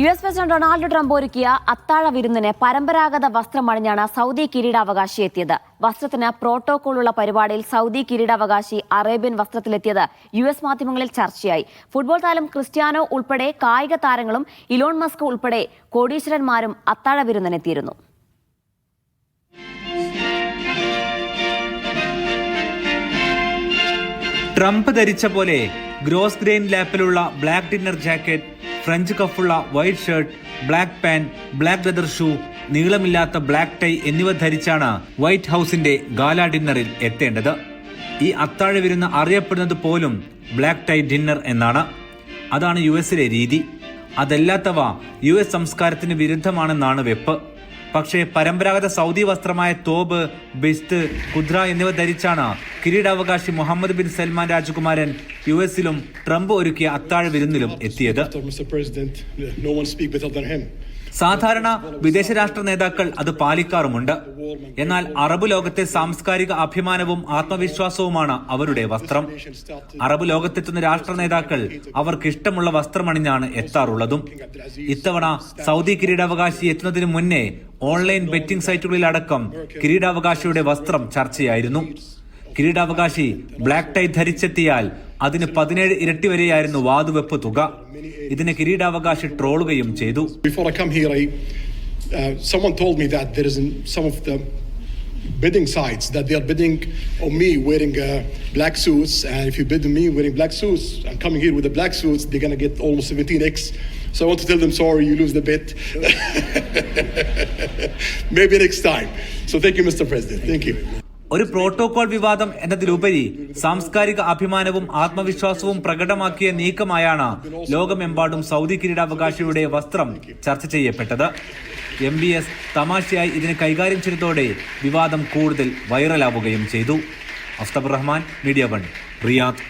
U S president Donald Trump ഒരുക്കിയ അത്താഴ വിരുന്നിന് പരമ്പരാഗത വസ്ത്രമണിഞ്ഞാണ് സൗദി കിരീടാവകാശി എത്തിയത്. വസ്ത്രത്തിന് പ്രോട്ടോകോളുള്ള പരിപാടിയിൽ സൗദി കിരീടാവകാശി അറേബ്യൻ വസ്ത്രത്തിലെത്തിയത് യു എസ് മാധ്യമങ്ങളിൽ ചർച്ചയായി. ഫുട്ബോൾ താരം ക്രിസ്ത്യാനോ ഉൾപ്പെടെ കായിക താരങ്ങളും ഇലോൺ മസ്ക് ഉൾപ്പെടെ കോടീശ്വരന്മാരും അത്താഴ വിരുന്നിനെത്തിയിരുന്നു. ട്രംപ് ധരിച്ച പോലെ ഗ്രോസ് ഗ്രെയിൻ ലാപ്പിലുള്ള black dinner jacket French കഫുള്ള white shirt black pant black leather shoe നീളമില്ലാത്ത black tie എന്നിവ ധരിച്ചാണ് വൈറ്റ് ഹൗസിന്റെ ഗാല ഡിന്നറിൽ എത്തേണ്ടത്. ഈ അത്താഴ വിരുന്ന് അറിയപ്പെടുന്നത് പോലും ബ്ലാക്ക് ടൈ ഡിന്നർ എന്നാണ്. അതാണ് യു എസിലെ രീതി. അതല്ലാത്തവ യു എസ് സംസ്കാരത്തിന് വിരുദ്ധമാണെന്നാണ് വെപ്പ്. പക്ഷേ പരമ്പരാഗത സൗദി വസ്ത്രമായ തോബ് ബിസ്ത് കുദ്ര എന്നിവ ധരിച്ചാണ് കിരീടാവകാശി മുഹമ്മദ് ബിൻ സൽമാൻ രാജകുമാരൻ യു എസിലും ട്രംപ് ഒരുക്കിയ അത്താഴ വിരുന്നിലും എത്തിയത്. സാധാരണ വിദേശ രാഷ്ട്ര നേതാക്കൾ അത് പാലിക്കാറുമുണ്ട്. എന്നാൽ അറബ് ലോകത്തെ സാംസ്കാരിക അഭിമാനവും ആത്മവിശ്വാസവുമാണ് അവരുടെ വസ്ത്രം. അറബ് ലോകത്തെത്തുന്ന രാഷ്ട്ര നേതാക്കൾ അവർക്ക് ഇഷ്ടമുള്ള വസ്ത്രമണിഞ്ഞാണ് എത്താറുള്ളതും. ഇത്തവണ സൗദി കിരീടാവകാശി എത്തുന്നതിനു മുന്നേ ഓൺലൈൻ ബെറ്റിംഗ് സൈറ്റുകളിലടക്കം കിരീടാവകാശിയുടെ വസ്ത്രം ചർച്ചയായിരുന്നു. കിരീടാവകാശി ബ്ലാക്ക് ടൈ ധരിച്ചെത്തിയാൽ അതിന് പതിനേഴ് ഇരട്ടി വരെയായിരുന്നു വാതുവെപ്പ് തുക ഇതിന് കിരീടാവകാശി ട്രോളുകയും ചെയ്തു uh, someone told me that there is some of the bidding sites that they are bidding on me wearing uh, black suits, and if you bid on me wearing black suits, and coming here with the black suits, they're gonna get almost 17x. So I want to tell them sorry, you lose the bid Maybe next time. So thank you, Mr. President. Thank you. ഒരു protocol വിവാദം എന്നതിലുപരി സാംസ്കാരിക അഭിമാനവും ആത്മവിശ്വാസവും പ്രകടമാക്കിയ നീക്കമായാണ് ലോകമെമ്പാടും Saudi കിരീടാവകാശിയുടെ വസ്ത്രം ചർച്ച ചെയ്യപ്പെട്ടത്. എം ബി എസ് തമാശയായി ഇതിനെ കൈകാര്യം ചെയ്തതോടെ വിവാദം കൂടുതൽ വൈറലാവുകയും ചെയ്തു. Aftab Rahman media one Riyadh.